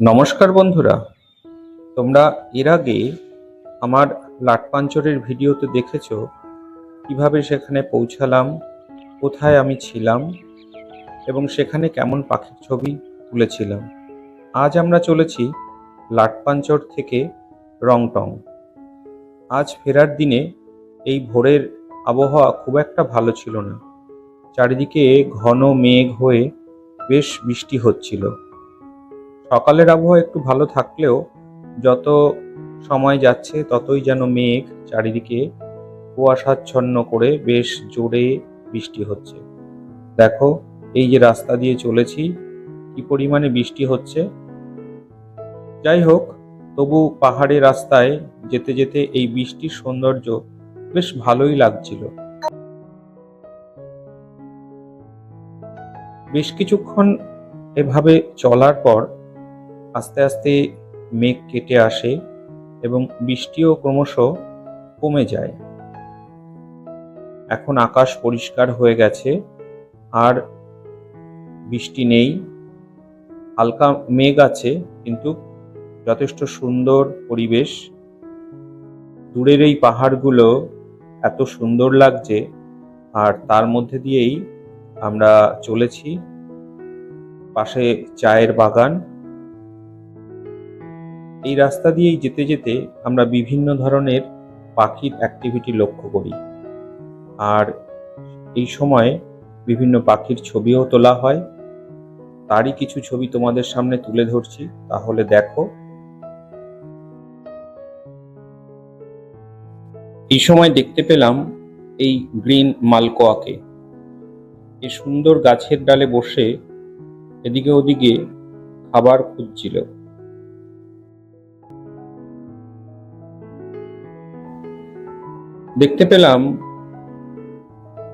নমস্কার বন্ধুরা। তোমরা এর আগে আমার লাটপাঞ্চরের ভিডিওতে দেখেছ কীভাবে সেখানে পৌঁছালাম, কোথায় আমি ছিলাম এবং সেখানে কেমন পাখির ছবি তুলেছিলাম। আজ আমরা চলেছি লাটপাঞ্চর থেকে রংটং। আজ ফেরার দিনে এই ভোরের আবহাওয়া খুব একটা ভালো ছিল না। চারিদিকে ঘন মেঘ হয়ে বেশ বৃষ্টি হচ্ছিল। সকালের আবহাওয়া একটু ভালো থাকলেও যত সময় যাচ্ছে ততই যেন মেঘ চারিদিকে কুয়াশাচ্ছন্ন করে বেশ জোরে বৃষ্টি হচ্ছে। দেখো, এই যে রাস্তা দিয়ে চলেছি, কি পরিমাণে বৃষ্টি হচ্ছে। যাই হোক, তবু পাহাড়ে রাস্তায় যেতে যেতে এই বৃষ্টির সৌন্দর্য বেশ ভালোই লাগছিল। বেশ কিছুক্ষণ এভাবে চলার পর আস্তে আস্তে মেঘ কেটে আসে এবং বৃষ্টিও ক্রমশ কমে যায়। এখন আকাশ পরিষ্কার হয়ে গেছে আর বৃষ্টি নেই। হালকা মেঘ আছে কিন্তু যথেষ্ট সুন্দর পরিবেশ। দূরের এই পাহাড়গুলো এত সুন্দর লাগছে আর তার মধ্যে দিয়েই আমরা চলেছি। পাশে চায়ের বাগান। এই রাস্তা দিয়েই যেতে যেতে আমরা বিভিন্ন ধরনের পাখির অ্যাক্টিভিটি লক্ষ্য করি। আর এই সময় বিভিন্ন পাখির ছবিও তোলা হয়। তারই কিছু ছবি তোমাদের সামনে তুলে ধরছি, তাহলে দেখো। এই সময় দেখতে পেলাম এই গ্রিন মালকোয়াকে। এই সুন্দর গাছের ডালে বসে এদিকে ওদিকে খাবার খুঁজছিল। দেখতে পেলাম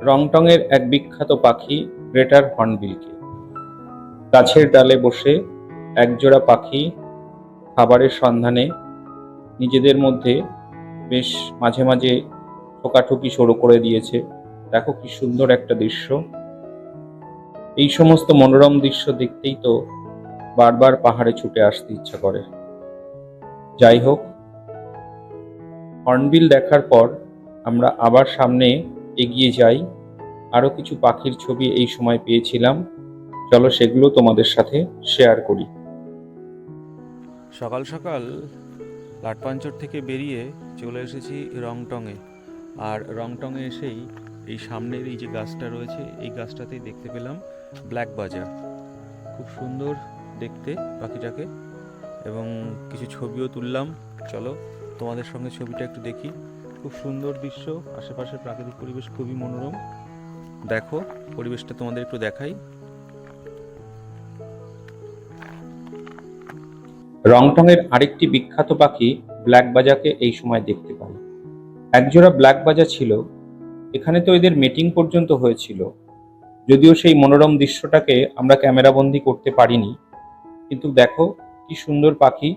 রংটংয়ের এক বিখ্যাত পাখি, গ্রেটার হর্নবিলকে। গাছের ডালে বসে একজোড়া পাখি খাবারের সন্ধানে নিজেদের মধ্যে বেশ মাঝে মাঝে ঠোকাঠুকি শুরু করে দিয়েছে। দেখো কি সুন্দর একটা দৃশ্য। এই সমস্ত মনোরম দৃশ্য দেখতেই তো বারবার পাহাড়ে ছুটে আসতে ইচ্ছা করে। যাই হোক, হর্নবিল দেখার পর আমরা আবার সামনে এগিয়ে যাই। আরও কিছু পাখির ছবি এই সময় পেয়েছিলাম। চলো সেগুলো তোমাদের সাথে শেয়ার করি। সকাল সকাল লাটপাঞ্চর থেকে বেরিয়ে চলে এসেছি রংটংয়ে আর রংটংয়ে এসেই এই সামনের এই যে গাছটা রয়েছে, এই গাছটাতেই দেখতে পেলাম ব্ল্যাক বাজার। খুব সুন্দর দেখতে পাখিটাকে। এবং কিছু ছবিও তুললাম। চলো তোমাদের সঙ্গে ছবিটা একটু দেখি। খুব সুন্দর দৃশ্য। আশেপাশের প্রাকৃতিক পরিবেশ খুবই মনোরম। দেখো, পরিবেশটা তোমাদের একটু দেখাই। রংটংয়ের আরেকটি বিখ্যাত পাখি ব্ল্যাক বাজাকে এই সময় দেখতে পাই একজোড়া ব্ল্যাক বাজা ছিল। এখানে তো এদের মিটিং পর্যন্ত হয়েছিল। যদিও সেই মনোরম দৃশ্যটাকে আমরা ক্যামেরাবন্দি করতে পারিনি। কিন্তু দেখো, কি সুন্দর পাখি।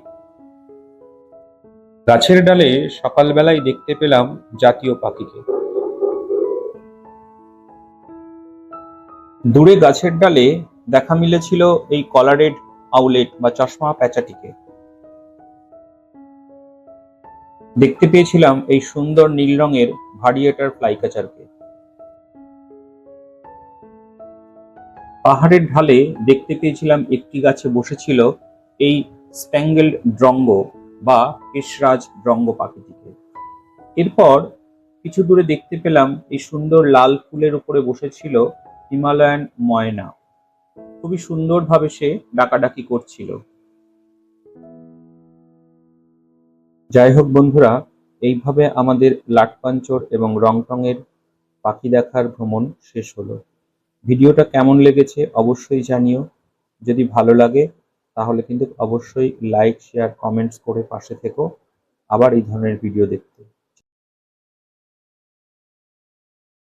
গাছের ডালে সকালবেলায় দেখতে পেলাম জাতীয় পাখিকে। দূরে গাছের ডালে দেখা মিলেছিল এই কলারেড আউলেট বা চশমা প্যাঁচাটিকে। দেখতে পেয়েছিলাম এই সুন্দর নীল রঙের ভারিয়েটার ফ্লাইকাচারকে। পাহাড়ের ঢালে দেখতে পেয়েছিলাম একটি গাছে বসেছিল এই স্প্যাঙ্গেল ড্রঙ্গ। বা কেশরাজ ড্রঙ্গ পাখিটিকে এরপর কিছু দূরে দেখতে পেলাম এই সুন্দর লাল ফুলের উপরে বসেছিল হিমালয়ান ময়না। খুবই সুন্দরভাবে সে ডাকাডাকি করছিল। যাই হোক বন্ধুরা, এইভাবে আমাদের লাটপাঞ্চর এবং রংটংয়ের পাখি দেখার ভ্রমণ শেষ হলো। ভিডিওটা কেমন লেগেছে অবশ্যই জানিও। যদি ভালো লাগে তাহলে কিন্তু অবশ্যই লাইক শেয়ার কমেন্টস করে পাশে থেকো। আবার এই ধরনের ভিডিও দেখতে।